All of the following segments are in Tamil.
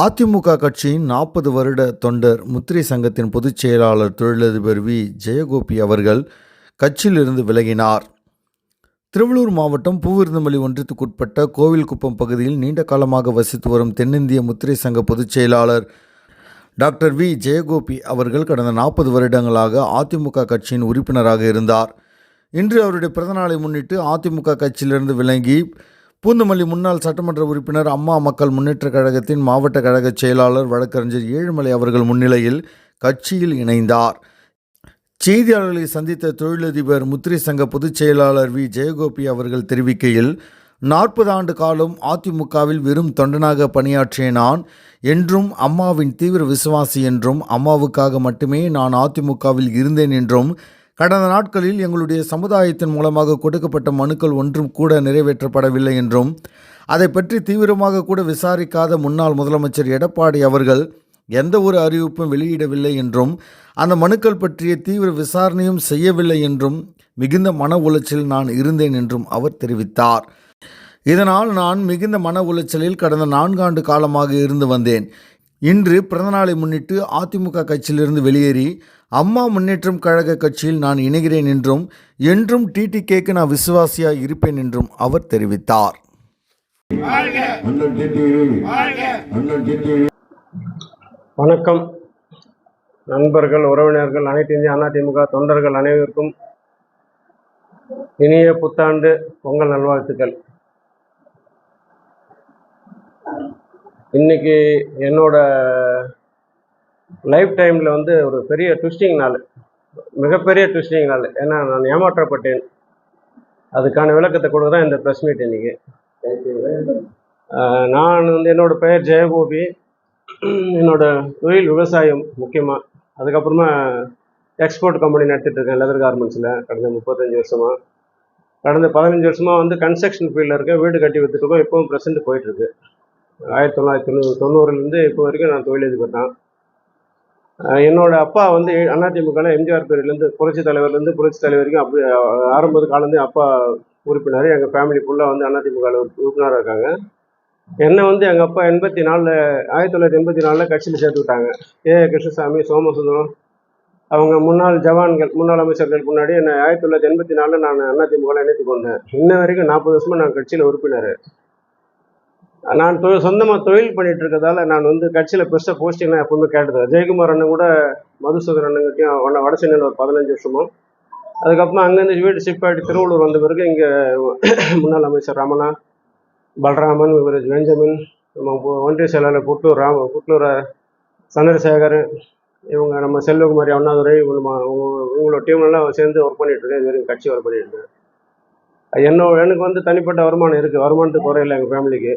அதிமுக கட்சியின் நாற்பது வருட தொண்டர் முத்திரை சங்கத்தின் பொதுச் செயலாளர் தொழிலதிபர் வி. ஜெயகோபி அவர்கள் கட்சியிலிருந்து விலகினார். திருவள்ளூர் மாவட்டம் பூவிருந்தமல்லி ஒன்றியத்துக்குட்பட்ட கோவில்குப்பம் பகுதியில் நீண்ட காலமாக வசித்து வரும் தென்னிந்திய முத்திரை சங்க பொதுச் செயலாளர் டாக்டர் வி. ஜெயகோபி அவர்கள் கடந்த நாற்பது வருடங்களாக அதிமுக கட்சியின் உறுப்பினராக இருந்தார். இன்று அவருடைய பிறந்தநாளை முன்னிட்டு அதிமுக கட்சியிலிருந்து விலகி பூந்தமல்லி முன்னாள் சட்டமன்ற உறுப்பினர் அம்மா மக்கள் முன்னேற்றக் கழகத்தின் மாவட்ட கழக செயலாளர் வழக்கறிஞர் ஏழுமலை அவர்கள் முன்னிலையில் கட்சியில் இணைந்தார். செய்தியாளர்களை சந்தித்த தொழிலதிபர் முத்திரை சங்க பொதுச் செயலாளர் வி. ஜெயகோபி அவர்கள் தெரிவிக்கையில் நாற்பது ஆண்டு காலம் அதிமுகவில் வெறும் தொண்டனாக பணியாற்றிய நான் என்றும் அம்மாவின் தீவிர விசுவாசி என்றும் அம்மாவுக்காக மட்டுமே நான் அதிமுகவில் இருந்தேன் என்றும் கடந்த நாட்களில் எங்களுடைய சமுதாயத்தின் மூலமாக கொடுக்கப்பட்ட மனுக்கள் ஒன்றும் கூட நிறைவேற்றப்படவில்லை என்றும் அதை பற்றி தீவிரமாக கூட விசாரிக்காத முன்னாள் முதலமைச்சர் எடப்பாடி அவர்கள் எந்த ஒரு அறிவிப்பும் வெளியிடவில்லை என்றும் அந்த மனுக்கள் பற்றிய தீவிர விசாரணையும் செய்யவில்லை என்றும் மிகுந்த மன உளைச்சலில் நான் இருந்தேன் என்றும் அவர் தெரிவித்தார். இதனால் நான் மிகுந்த மன உளைச்சலில் கடந்த நான்காண்டு காலமாக இருந்து வந்தேன். இன்று பிறந்தநாளை முன்னிட்டு அதிமுக கட்சியிலிருந்து வெளியேறி அம்மா முன்னேற்றம் கழக கட்சியில் நான் இணைகிறேன் என்றும் என்றும் டிடிகேக்கு நான் விசுவாசியாக இருப்பேன் என்றும் அவர் தெரிவித்தார். வணக்கம். நண்பர்கள் உறவினர்கள் அனைத்து இந்திய அதிமுக தொண்டர்கள் அனைவருக்கும் இனிய புத்தாண்டு பொங்கல் நல்வாழ்த்துக்கள். இன்னைக்கு என்னோட லைஃப் டைமில் வந்து ஒரு பெரிய ட்விஸ்டிங் நாள். மிகப்பெரிய ட்விஸ்டிங் நாள். ஏன்னா நான் ஏமாற்றப்பட்டேன். அதுக்கான விளக்கத்தை கொடுக்க தான் இந்த ப்ரெஸ் மீட் இன்னைக்கு. நான் வந்து என்னோடய பெயர் ஜெயகோபி. என்னோட தொழில் விவசாயம் முக்கியமாக அதுக்கப்புறமா எக்ஸ்போர்ட் கம்பெனி நடத்திட்டுருக்கேன் லெதர் கார்மெண்ட்ஸில் கடந்த முப்பத்தஞ்சு வருஷமாக கடந்த பதினஞ்சு வருஷமாக வந்து கன்ஸ்ட்ரக்ஷன் ஃபீல்டில் இருக்கேன். வீடு கட்டி வித்துட்டுருக்கோம் இப்போவும் ப்ரெசென்ட் போயிட்டுருக்கு ஆயிரத்தி தொள்ளாயிரத்தி தொண்ணூறு தொண்ணூறுலேருந்து இப்போ வரைக்கும் நான் தொழிலதிபர் தான் என்னோடய என்னோட அப்பா வந்து அதிமுகவில் எம்ஜிஆர் பேர்லேருந்து புரட்சி தலைவர்லேருந்து புரட்சி தலைவர் வரைக்கும் அப்படி ஆஹ் ஆரம்ப அப்பா உறுப்பினர். எங்கள் ஃபேமிலி ஃபுல்லாக வந்து அதிமுகவில் உறுப்பினராக இருக்காங்க. என்னை வந்து எங்கள் அப்பா எண்பத்தி நாலில் ஆயிரத்தி தொள்ளாயிரத்தி எண்பத்தி நாலில் கட்சியில் சேர்த்து விட்டாங்க. ஏ. கிருஷ்ணசாமி சோமசுந்தரம் அவங்க முன்னாள் ஜவான்கள் முன்னாள் அமைச்சர்கள் முன்னாடி என்னை ஆயிரத்தி தொள்ளாயிரத்தி எண்பத்தி நாலில் நான் அதிமுகவில் இணைத்து கொண்டேன். இன்ன வரைக்கும் நாற்பது வருஷமாக நான் கட்சியில் உறுப்பினர். நான் தொழில் சொந்தமாக தொழில் பண்ணிட்டு இருக்கதால நான் வந்து கட்சியில் பெருசாக போஸ்டிங்லாம் எப்பவுமே கேட்டது ஜெயக்குமார் அண்ணன் கூட மதுசூதன் அண்ணங்கிட்டையும் வட வடசென்னையில் ஒரு பதினஞ்சு வருஷமும் அதுக்கப்புறம் அங்கேருந்து வீடு ஷிஃப்ட் ஆகிட்டு திருவள்ளூர் வந்த பிறகு இங்கே முன்னாள் அமைச்சர் ரமணா பலராமன் இவர் பெஞ்சமின் நம்ம ஒன்றிய செயலாளர் புட்டூர் ராம புட்டூர் சந்திரசேகர் இவங்க நம்ம செல்வகுமாரி அண்ணாதுரை இவங்க இவங்க- இவங்களோட டீம்லாம் சேர்ந்து ஒர்க் பண்ணிட்டு இருக்கேன் இது வரைக்கும் கட்சி ஒர்க் பண்ணிட்டு இருக்கேன் என்னோட எனக்கு வந்து தனிப்பட்ட வருமானம் இருக்குது வருமானத்துக்கு குறையில்லை எங்கள் ஃபேமிலிக்கு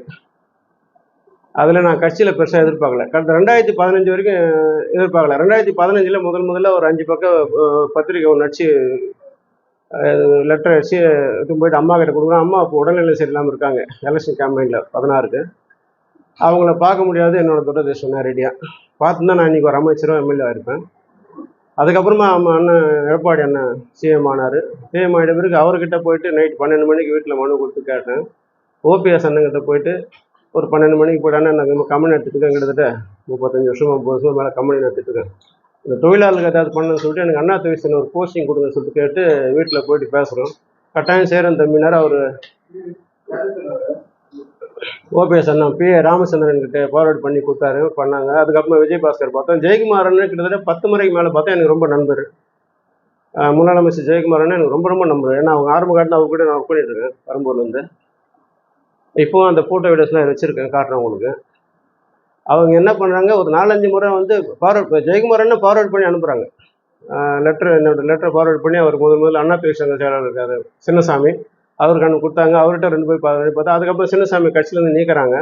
அதில் நான் கட்சியில் பெருசாக எதிர்பார்க்கல. கடந்த ரெண்டாயிரத்தி பதினஞ்சு வரைக்கும் எதிர்பார்க்கல. ரெண்டாயிரத்தி பதினஞ்சில் முதல் முதல்ல ஒரு அஞ்சு பக்கம் பத்திரிக்கை ஒன்று அடிச்சு லெட்டர் அடிச்சு எடுத்துன்னு போயிட்டு அம்மா கிட்ட கொடுக்குறோம் அம்மா இப்போ உடல்நிலை சரியில்லாமல் இருக்காங்க. எலெக்ஷன் கேம்பெயினில் பதினாறுக்கு. அவங்கள பார்க்க முடியாது. என்னோட துரதிருஷ்டம் நேரடியாக தான் நான் இன்னைக்கு ஒரு அமைச்சரும் எம்எல்ஏ இருப்பேன். அதுக்கப்புறமா நம்ம அண்ணன் எடப்பாடி அண்ணன் சிஎம் ஆனார். சிஎம் ஆகிட்ட பிறகு அவர்கிட்ட போயிட்டு நைட் பன்னெண்டு மணிக்கு வீட்டில் மனு கொடுத்து கேட்டேன். ஓபிஎஸ் அண்ணங்கிட்ட போயிட்டு ஒரு பன்னெண்டு மணிக்கு போயிட்டு அண்ணன் நான் கம்பெனி எடுத்துட்டு இருக்கேன் கிட்டத்தட்ட முப்பத்தஞ்சு வருஷம் முப்பது வருஷம் மேலே கம்பெனி நடத்திட்டுருக்கேன் இந்த தொழிலாளர்களுக்கு ஏதாவது பண்ணணும்னு சொல்லிட்டு எனக்கு அண்ணா தொழிற்சங்க ஒரு போஸ்டிங் கொடுங்கன்னு சொல்லிட்டு கேட்டு வீட்டில் போயிட்டு பேசுகிறோம் கட்டாயம் சேரன் தம்பினார் அவர் ஓபிஎஸ் அண்ணா பி ராமச்சந்திரன் கிட்ட ஃபார்வர்ட் பண்ணி கொடுத்தாரு பண்ணாங்க. அதுக்கப்புறமா விஜயபாஸ்கர் பார்த்தோம். ஜெயக்குமாரன் கிட்டத்தட்ட பத்து முறைக்கு மேலே பார்த்தா எனக்கு ரொம்ப நண்பர். முன்னாள் அமைச்சர் ஜெயக்குமாரன் எனக்கு ரொம்ப ரொம்ப நம்பர் ஏன்னா அவங்க ஆரம்ப காட்டில் அவங்க கூட நான் ஒர்க் பண்ணிட்டு இருக்கேன் பெரம்பூர்லேருந்து இப்போ அந்த ஃபோட்டோ வீடியோஸ்லாம் வச்சுருக்கேன் காட்டுறேன் உங்களுக்கு. அவங்க என்ன பண்ணுறாங்க ஒரு நாலஞ்சு முறை வந்து ஃபார்வர்ட் ஜெயக்குமாரன்னு ஃபார்வர்ட் பண்ணி அனுப்புகிறாங்க லெட்டர் என்னோட லெட்டர் ஃபார்வர்ட் பண்ணி அவர் முதல் முதல்ல அண்ணா பேசுகிற செயலாளர் இருக்காரு சின்னசாமி. அவருக்கு அனுப்பி கொடுத்தாங்க அவர்கிட்ட ரெண்டு போய் பார்த்து பார்த்தா அதுக்கப்புறம் சின்னசாமி கட்சியிலேருந்து நீக்கிறாங்க.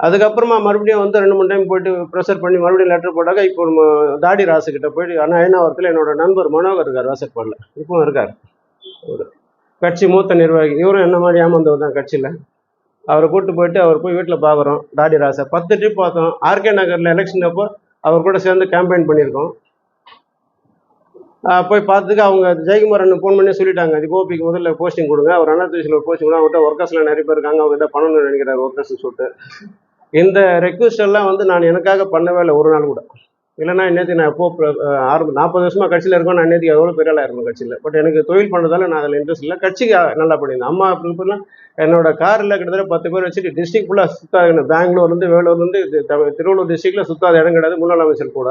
அதுக்கப்புறமா மறுபடியும் வந்து ரெண்டு மூணு டைம் போயிட்டு ப்ரெஷர் பண்ணி மறுபடியும் லெட்டர் போட்டாக்க இப்போ நம்ம தாடி ராசுக்கிட்ட போயிட்டு ஆனால் ஐநாவரத்தில் என்னோட நண்பர் மனோகர் இருக்கார் வாசப்பாடில் இப்பவும் இருக்கார். ஒரு கட்சி மூத்த நிர்வாகி இவரும் என்ன மாதிரி ஏமாந்தவர் தான் கட்சியில்? அவரை கூட்டு போயிட்டு அவர் போய் வீட்டில் பார்க்குறோம் தாடி ராசை. பத்து ட்ரிப் பார்த்தோம். ஆர்கே நகரில் எலெக்ஷன் அப்போ அவர் கூட சேர்ந்து கேம்பெயின் பண்ணியிருக்கோம். போய் பார்த்துக்கு அவங்க ஜெயக்குமாரன் ஃபோன் பண்ணி சொல்லிட்டாங்க. இது கோபிக்கு முதல்ல போஸ்டிங் கொடுங்க. அவர் அண்ணா ஒரு போஸ்டிங் கொடுங்க அவர்கிட்ட ஒர்க்கர்ஸ்லாம் நிறைய பேர் இருக்காங்க. அவர்கிட்ட பண்ணணும்னு நினைக்கிறார் ஒர்க்கர்ஸ்னு சொல்லிட்டு. இந்த ரெக்வஸ்ட் எல்லாம் வந்து நான் எனக்காக பண்ணவே இல்லை. ஒரு நாள் கூட. இல்லைன்னா இன்னைக்கு நான் எப்போ ஆரம்ப நாற்பது வருஷமா கட்சியில் இருக்கோம் நான் இன்னைக்கு எவ்வளோ பெரிய ஆளாக இருக்கணும் கட்சியில். பட் எனக்கு தொழில் பண்ணுறதால நான் அதில் இன்ட்ரெஸ்ட் இல்லை. கட்சிக்கு நல்லா பண்ணியிருந்தேன். அம்மா அப்படின்னு என்னோட காரில் கிட்டத்தட்ட பத்து பேர் வச்சுட்டு டிஸ்ட்ரிக்ட் ஃபுல்லாக சுத்தாங்க பெங்களூர்லேருந்து வேலூர்லேருந்து திருவள்ளூர் டிஸ்ட்ரிக்டில் சுத்தாத இடம் கிடையாது. முன்னாள் அமைச்சர் கூட.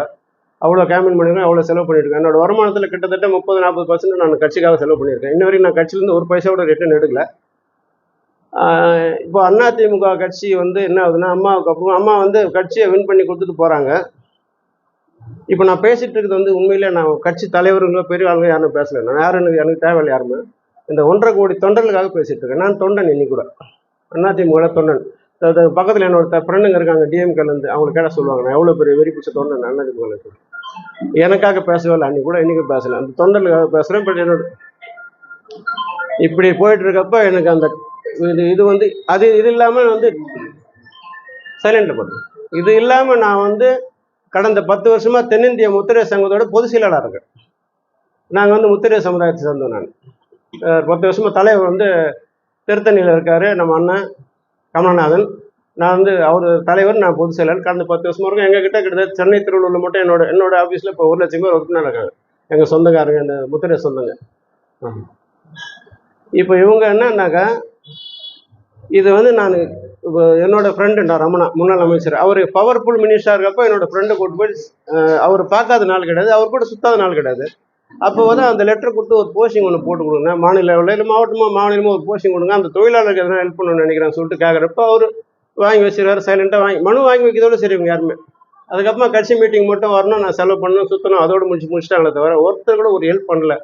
அவ்வளோ கேம்பெயின் பண்ணியிருக்கேன். அவ்வளோ செலவு பண்ணியிருக்கேன். என்னோட வருமானத்தில் கிட்டத்தட்ட முப்பது நாற்பது பர்சன்ட் நான் கட்சிக்காக செலவு பண்ணியிருக்கேன். இன்ன வரைக்கும் நான் கட்சியிலேருந்து ஒரு பைசாவோட ரிட்டர்ன் எடுக்கல. இப்போ அதிமுக கட்சி வந்து என்ன ஆகுதுன்னா அம்மாவுக்கு அப்புறம் அம்மா வந்து கட்சியை வின் பண்ணி கொடுத்துட்டு போகிறாங்க இப்போ நான் பேசிட்டு இருக்கிறது வந்து உண்மையிலே நான் கட்சி தலைவர்களோ பெரிய ஆளுங்க யாரும் பேசல. நான் யாரும் எனக்கு எனக்கு தேவையில்லை யாருமே. இந்த ஒன்றரை கோடி தொண்டர்களுக்காக பேசிட்டு இருக்கேன். நான் தொண்டன் இன்னைக்கு கூட. அதிமுக தொண்டன். பக்கத்தில் என்னோட ஃப்ரெண்டுங்க இருக்காங்க டிஎம்கேலேருந்து அவங்களுக்கு கேட்க சொல்லுவாங்க நான் எவ்வளோ பெரிய வெறி பிடிச்ச தொண்டன் அதிமுக எனக்காக பேசவே இல்லை. அன்னைக்கு கூட இன்னைக்கு பேசல. அந்த தொண்டர்களுக்காக பேசுகிறேன் பட் என்னோட இப்படி போயிட்டு இருக்கப்ப எனக்கு அந்த இது இது வந்து அது இது இல்லாமல் வந்து சைலண்ட் பண்ணுறேன் இது இல்லாமல் நான் வந்து கடந்த பத்து வருஷமா தென்னிந்திய முத்திரை சங்கத்தோட பொது செயலாளர் இருக்கு நாங்கள் வந்து முத்திரை சமுதாயத்தை சேர்ந்தோம் நான். பத்து வருஷமா தலைவர் வந்து திருத்தணியில் இருக்காரு நம்ம அண்ணன் கமலநாதன். நான் வந்து அவர் தலைவர் நான் பொது செயலாளர். கடந்த பத்து வருஷமா இருக்கும். எங்கள் கிட்ட கிட்டத்தட்ட சென்னை திருவள்ளூரில் மட்டும் என்னோட என்னோட ஆஃபீஸில் இப்போ ஒரு லட்சம் பேர் ஒர்க் இருக்காங்க. எங்கள் சொந்தக்காரங்க இந்த முத்திரை சொந்தங்க. இப்போ இவங்க என்னன்னாக்கா இது வந்து நான் என்னோட ஃப்ரெண்டுண்டா ரமணா முன்னாள் அமைச்சர். அவர் பவர்ஃபுல் மினிஸ்டராக இருக்கப்போ என்னோட ஃப்ரெண்டை கூட்டு போய் அவர் பார்க்காத நாள் கிடையாது. அவர் கூட சுத்தாத நாள் கிடையாது. அப்போ வந்து அந்த லெட்டர் கொடுத்து ஒரு போஸ்டிங் ஒன்று போட்டு கொடுங்க. மாநில இல்லை மாவட்டமோ மாநிலமோ ஒரு போஸ்டிங் கொடுங்க. அந்த தொழிலாளருக்கு எதனா ஹெல்ப் பண்ணணும்னு நினைக்கிறேன் சொல்லிட்டு கேட்குறப்ப அவர் வாங்கி வச்சிருவார் சைலண்டாக வாங்கி மனு வாங்கி வைக்கிறதோட சரி இவங்க யாருமே. அதுக்கப்புறமா கட்சி மீட்டிங் மட்டும் வரணும் நான் செலவு பண்ணணும் சுற்றணும் அதோடு முடிச்சு முடிச்சிட்டாங்களே தவிர ஒருத்தர் கூட ஒரு ஹெல்ப் பண்ணல.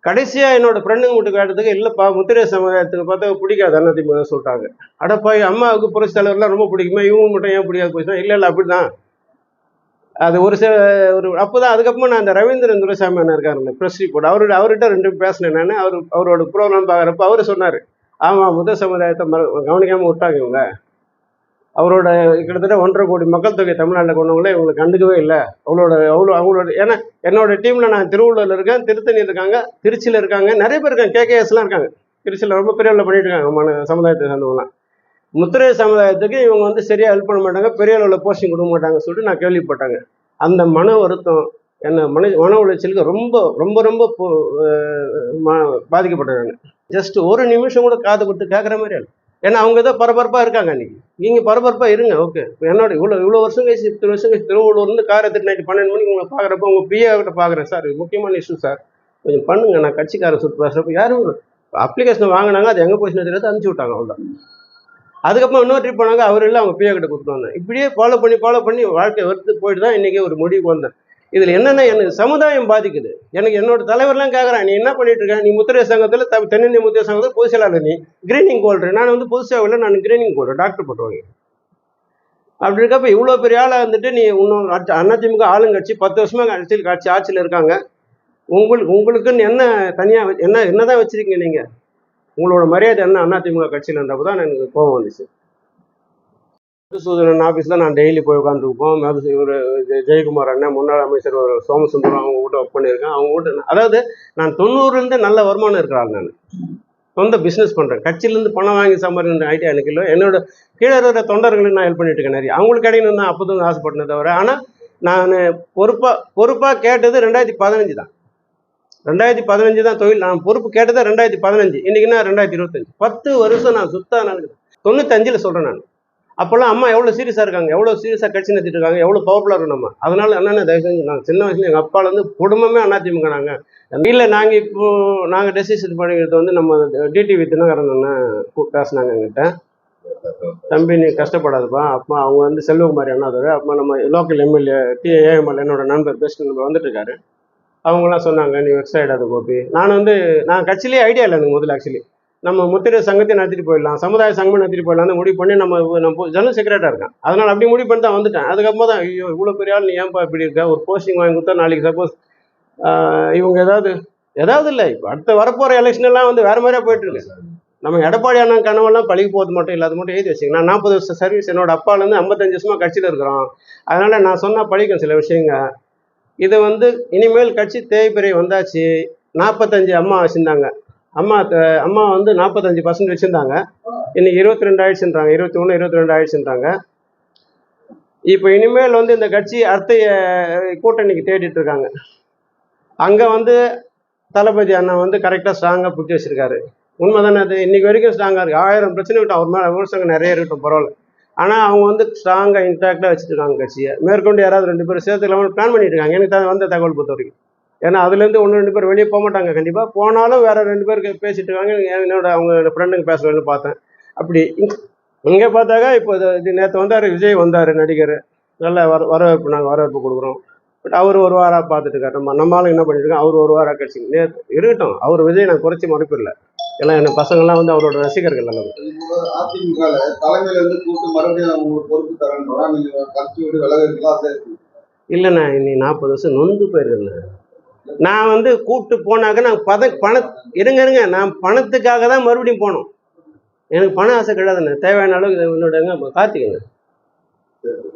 கடைசியாக என்னோட ஃப்ரெண்டுங்க மட்டும் கேட்டதுக்கு இல்லைப்பா முத்திரை சமுதாயத்துக்கு பார்த்தா பிடிக்காது அதிமுக சொல்லிட்டாங்க. அடப்பா அம்மாவுக்கு புரட்சி தலைவர்லாம் ரொம்ப பிடிக்குமா? இவங்க மட்டும் ஏன் பிடிக்காது போச்சுன்னா இல்லை இல்லை அப்படிதான். அது ஒரு சில ஒரு அப்போதான் அதுக்கப்புறமா நான் அந்த ரவீந்திரன் துரைசாமி அண்ணன் இருக்காருல்ல ப்ரெஸ் ரிப்போர்ட் அவரோட அவர்கிட்ட ரெண்டு பேசினேன் நான். அவர் அவரோட ப்ரோக்ராம் பார்க்குறப்ப அவர் சொன்னார் ஆமாம் முதல் சமுதாயத்தை மற- கவனிக்காமல் விட்டாங்க இவங்க. அவரோட கிட்டத்தட்ட ஒன்றரை கோடி மக்கள் தொகை தமிழ்நாட்டில் கொண்டவங்களே இவங்களை கண்டுக்கவே இல்லை. அவங்களோட அவ்வளோ அவங்களோட ஏன்னா என்னோட டீமில் நான் திருவள்ளூரில் இருக்கேன் திருத்தணியில் இருக்காங்க திருச்சியில் இருக்காங்க நிறைய பேர் இருக்காங்க கேகேஎஸ்லாம் இருக்காங்க. திருச்சியில் ரொம்ப பெரிய அளவில் பண்ணிட்டு இருக்காங்க மன சமுதாயத்தை சேர்ந்தவங்களாம் முத்திரை சமுதாயத்துக்கு இவங்க வந்து சரியாக ஹெல்ப் பண்ண மாட்டாங்க பெரிய அளவில் போஸ்டிங் கொடுக்க மாட்டாங்கன்னு சொல்லிட்டு நான் கேள்விப்பட்டாங்க. அந்த மன வருத்தம் என்ன மன மன உளைச்சலுக்கு ரொம்ப ரொம்ப ரொம்ப போ- ஜஸ்ட் ஒரு நிமிஷம் கூட காது கொடுத்து கேட்குற மாதிரி இல்லை. ஏன்னா அவங்க ஏதோ பரபரப்பாக இருக்காங்க அன்னைக்கு. நீங்கள் பரபரப்பாக இருங்க ஓகே என்னோட இவ்வளோ இவ்வளோ வருஷம் கழிச்சு இத்தனை வருஷம் கழிச்சு திருவள்ளூர்லேருந்து காரை எடுத்துட்டு நைட்டு பன்னெண்டு மணிக்கு உங்களை பார்க்குறப்ப உங்கள் பிஏ பார்க்குறேன் சார் இது முக்கியமான இஷ்யூ சார் கொஞ்சம் பண்ணுங்க நான் கட்சிக்காரன் சுட்டு பேசுகிறப்ப யாரும் அப்ளிகேஷன் வாங்கினாங்க அது எங்கே போச்சுன்னு தெரியாது? அனுப்பிச்சி விட்டாங்க அவ்வளோதான் அதுக்கப்புறம் இன்னொரு ட்ரிப் போனாங்க அவர் இல்லை அவங்க பிஏ கிட்ட கொடுத்து வந்தேன். இப்படியே ஃபாலோ பண்ணி ஃபாலோ பண்ணி வாழ்க்கை வருத்து போயிட்டு தான் இன்றைக்கி ஒரு முடிவுக்கு வந்தேன். இதில் என்னென்ன எனக்கு சமுதாயம் பாதிக்குது? எனக்கு என்னோட தலைவர்லாம் கேட்குறான் நீ என்ன பண்ணிட்டு இருக்க? நீ முத்திரை சங்கத்தில் த தென்னிந்திய முத்திரை சங்கத்தில் பொது செயலாளர். நீ கிரீனிங் கோல்டு நான் வந்து பொது சேவையில் நான் கிரீனிங் கோல்டு டாக்டர் போட்டுவாங்க அப்படி இருக்கப்ப இவ்வளோ பெரிய ஆளாக வந்துட்டு நீ இன்னும் அதிமுக ஆளுங்கட்சி பத்து வருஷமாக அரசியல் காட்சி ஆட்சியில் இருக்காங்க. உங்களுக்கு உங்களுக்குன்னு என்ன தனியாக என்ன என்னதான் வச்சுருக்கீங்க நீங்கள் உங்களோட மரியாதை என்ன அதிமுக கட்சியில் இருந்தப்போ தான் எனக்கு கோபம் வந்துச்சு. மதுசூதனன் ஆஃபீஸில் நான் டெய்லி போய் உட்காந்துருப்போம் மது ஒரு ஜெயக்குமார் அண்ணன் முன்னாள் அமைச்சர் ஒரு சோமசுந்தரம் அவங்க கூட ஒர்க் பண்ணியிருக்கேன். அவங்க கூட அதாவது நான் தொண்ணூறுலேருந்து நல்ல வருமானம் இருக்கிறாள் நான். சொந்த பிஸ்னஸ் பண்ணுறேன் கட்சியிலேருந்து பணம் வாங்கி சம்பாதிக்கிற ஐடியா எனக்கு இல்லை. என்னோட கீழே இருக்கிற தொண்டர்களுக்கு நான் ஹெல்ப் பண்ணிட்டு இருக்கேன் நிறைய. அவங்களுக்கு கிடைக்கணும் தான் அப்போதும் ஆசைப்பட்டனே தவிர ஆனால் நான் பொறுப்பாக பொறுப்பாக கேட்டது ரெண்டாயிரத்தி பதினஞ்சு தான். ரெண்டாயிரத்தி பதினஞ்சு தான் தொழில். நான் பொறுப்பு கேட்டது ரெண்டாயிரத்தி பதினஞ்சு. இன்றைக்கினா ரெண்டாயிரத்தி இருபத்தஞ்சு? பத்து வருஷம் நான் சுத்தா நடக்குது தொண்ணூத்தஞ்சில் சொல்கிறேன் நான். அப்போல்லாம் அம்மா எவ்வளோ சீரியஸாக இருக்காங்க? எவ்வளோ சீரியஸாக கட்சி நடத்திட்டு இருக்காங்க? எவ்வளோ பவர்ஃபுல்லாக இருக்கும் நம்ம? அதனால என்னென்ன தயவு செஞ்சு நாங்கள் சின்ன வயசுல எங்கள் அப்பாலேருந்து குடும்பமே அதிமுக நாங்கள் இல்லை நாங்கள் இப்போ நாங்கள் டெசிஷன் பண்ணிக்கிறது வந்து நம்ம டிடிவி தினகரன் அண்ணன் கூ- எங்கிட்ட. தம்பி நீ கஷ்டப்படாதுப்பா. அப்பா அவங்க வந்து செல்வகுமாரி அண்ணாதவர் அப்பா நம்ம லோக்கல் எம்எல்ஏ டி ஏஎம்எல் என்னோட நண்பர் பெஸ்ட் நண்பர் வந்துட்டு இருக்காரு. அவங்களாம் சொன்னாங்க நீ வெப்சைட் அது கோபி. நான் வந்து நான் கட்சியிலே ஐடியா இல்லை எனக்கு முதல்ல ஆக்சுவலி நம்ம முத்திரை சங்கத்தை நடத்திட்டு போயிடலாம் சமுதாய சங்கம் நடத்திட்டு போயிடலாம்னு முடிவு பண்ணி நம்ம நம்ம ஜெனரல் செக்ரட்டரியாக இருக்கேன். அதனால் அப்படி முடிவு பண்ணி தான் வந்துட்டேன். அதுக்கப்புறம் தான் ஐயோ இவ்வளோ பெரிய ஆள் நீ ஏன்பா இப்படி இருக்க? ஒரு போஸ்டிங் வாங்கி கொடுத்தா நாளைக்கு சப்போஸ் இவங்க ஏதாவது ஏதாவது இல்லை. இப்போ அடுத்த வரப்போகிற எலெக்ஷன் எல்லாம் வந்து வேற மாதிரியா போயிட்டு இருக்கு. நம்ம எடப்பாடி அண்ணன் கனவெல்லாம் பழகி போகிறது மட்டும் இல்லாத மட்டும் எழுதி வச்சுங்க நான் நாற்பது வருஷம் சர்வீஸ் என்னோட அப்பாலேருந்து ஐம்பத்தஞ்சு வருஷமாக கட்சியில் இருக்கிறோம். அதனால் நான் சொன்னால் பழிக்கும் சில விஷயங்க. இதை வந்து இனிமேல் கட்சி தேய்பிரை வந்தாச்சு. நாற்பத்தஞ்சு அம்மா வச்சுருந்தாங்க. அம்மா த- அம்மா வந்து நாற்பத்தஞ்சு பர்சன்ட் வச்சுருந்தாங்க. இன்னைக்கு இருபத்தி ரெண்டு ஆயிடுச்சுன்றாங்க. இருபத்தி ஒன்று இருபத்தி ரெண்டு ஆயிடுச்சுன்றாங்க. இப்போ இனிமேல் வந்து இந்த கட்சி அர்த்தைய கூட்டணிக்கு தேடிட்டு இருக்காங்க. அங்கே வந்து தளபதி அண்ணா வந்து கரெக்டாக ஸ்ட்ராங்காக பிடிச்சி வச்சிருக்காரு. உண்மை தானே அது? இன்னைக்கு வரைக்கும் ஸ்ட்ராங்காக இருக்குது ஆயிரம் பிரச்சனை விட்டு அவர் மேலே விமர்சனம் நிறைய இருக்கட்டும் பரவாயில்ல. ஆனால் அவங்க வந்து ஸ்ட்ராங்காக இன்டாக்டாக வச்சுருக்காங்க கட்சியை. மேற்கொண்டு யாராவது ரெண்டு பேரும் சேர்த்துக்கலாம்னு பிளான் பண்ணிட்டு இருக்காங்க. எனக்கு தான் வந்த தகவல் பொறுத்த வரைக்கும். ஏன்னா அதுலேருந்து ஒன்று ரெண்டு பேர் வெளியே போக மாட்டாங்க. கண்டிப்பாக போனாலும் வேற ரெண்டு பேருக்கு பேசிட்டு இருக்காங்க. என்னோட அவங்க ஃப்ரெண்டுங்க பேசுவேன்னு பார்த்தேன். அப்படி இங்கே பார்த்தாக்கா இப்போ இது- நேற்று வந்தார் விஜய் வந்தார் நடிகர். நல்ல வர வரவேற்பு நாங்கள் வரவேற்பு கொடுக்குறோம். பட் அவர் ஒரு வாரம் பார்த்துட்டு இருக்காரு. நம்ம நம்மளால என்ன பண்ணிட்டு அவர் ஒரு வாரம் கட்சி. நேற்று இருக்கட்டும். அவர் விஜய் நான் குறைச்சி மறுப்பில்லை எல்லாம் என் பசங்கள்லாம் வந்து அவரோட ரசிகர்கள் எல்லாம் அதிமுக தலைமையில இருந்து கூட்டு மறுபடியும் பொறுப்பு தரேன்றா நீங்க கட்சி விட்டு விலகிறீங்களா இல்லைண்ணா இன்னி நாற்பது வருஷம் நொந்து போயிருக்கேண்ணே நான் வந்து கூப்பிட்டு போனாக்க நான் பத பண இருங்க இருங்க நான் பணத்துக்காக தான் மறுபடியும் போனோம். எனக்கு பண ஆசை கிடையாதுண்ணே. தேவையான அளவுக்கு இது என்னோட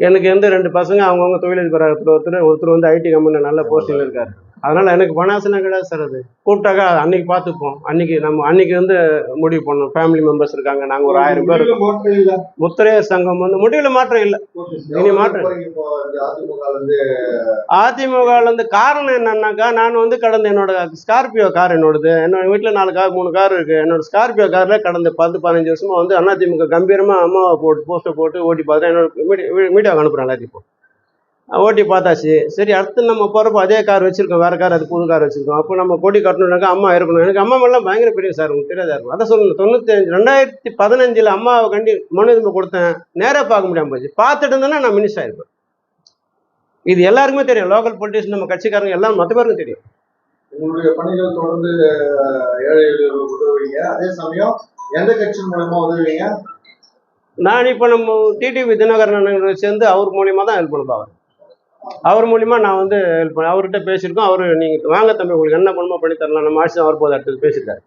எனக்கு வந்து ரெண்டு பசங்க அவங்கவுங்க தொழிலதிபராக ஒருத்தர் ஒருத்தர் வந்து ஐடி கம்பெனியில் நல்ல போஸ்டிங்கில் இருக்காரு. அதனால எனக்கு பண ஆசைலாம் கிடையாது சார் அது. கூப்பிட்டாக்கா அன்னைக்கு பார்த்துப்போம். அன்னைக்கு நம்ம அன்னைக்கு வந்து முடிவு பண்ணோம் ஃபேமிலி மெம்பர்ஸ் இருக்காங்க நாங்கள் ஒரு ஆயிரம் பேர் முத்திரையர் சங்கம் வந்து முடிவில் மாற்றம் இல்லை. இனி மாற்றம். போறீங்க இப்போ இந்த அதிமுக ல இருந்து அதிமுகவில் இருந்து காரணம் என்னன்னாக்கா நான் வந்து கடந்த என்னோட ஸ்கார்பியோ கார் என்னோடது. என்னோட வீட்டில் நாலு கார் மூணு கார் இருக்கு. என்னோட ஸ்கார்பியோ காரில் கடந்த பத்து பதினஞ்சு வருஷமா வந்து அதிமுக கம்பீரமாக அம்மாவை போட்டு போஸ்டர் போட்டு ஓட்டி பார்த்தேன். என்னோட மீடியா மீடியாவுக்கு அனுப்புகிறேன் எல்லாத்தையும் ஓட்டி பார்த்தாச்சு. சரி அடுத்து நம்ம போகிறப்ப அதே கார் வச்சிருக்கோம். வேற கார் அது புது கார் வச்சிருக்கோம். அப்போ நம்ம கொடி கட்டணும்னாக்கா அம்மா இருக்கணும் எனக்கு அம்மா மேலாம் பயங்கர பெரிய சார். உங்களுக்கு தெரியாதா இருக்கும். அதான் சொல்லணும் தொண்ணூத்தி அஞ்சு ரெண்டாயிரத்தி பதினஞ்சில் அம்மாவை கண்டி மனு திரும்ப கொடுத்தேன். நேராக பார்க்க முடியாம போச்சு. பார்த்துட்டு இருந்தேன்னா நான் மினிஸ்டர் ஆயிருப்பேன். இது எல்லாருக்குமே தெரியும். லோக்கல் பொலிட்டிஷன் நம்ம கட்சிக்காரங்க எல்லாம் மற்ற பேருக்கும் தெரியும். உங்களுடைய பணிகள் தொடர்ந்து ஏழை உதவுவீங்க. அதே சமயம் எந்த கட்சி மூலமா உதவுவீங்க? நான் இப்போ நம்ம டிடிவி தினகரன் சேர்ந்து அவர் மூலியமா தான் ஹெல்ப் பண்ண பார்க்குறேன் அவர் மூலியமா நான் வந்து ஹெல்ப் பண்ண அவர்கிட்ட பேசியிருக்கோம். அவர் நீங்கள் வாங்க தம்பி உங்களுக்கு என்ன பண்ணுமோ பண்ணி தரலாம். நம்ம ஆட்சி அவர் போது அடுத்தது பேசியிருக்காரு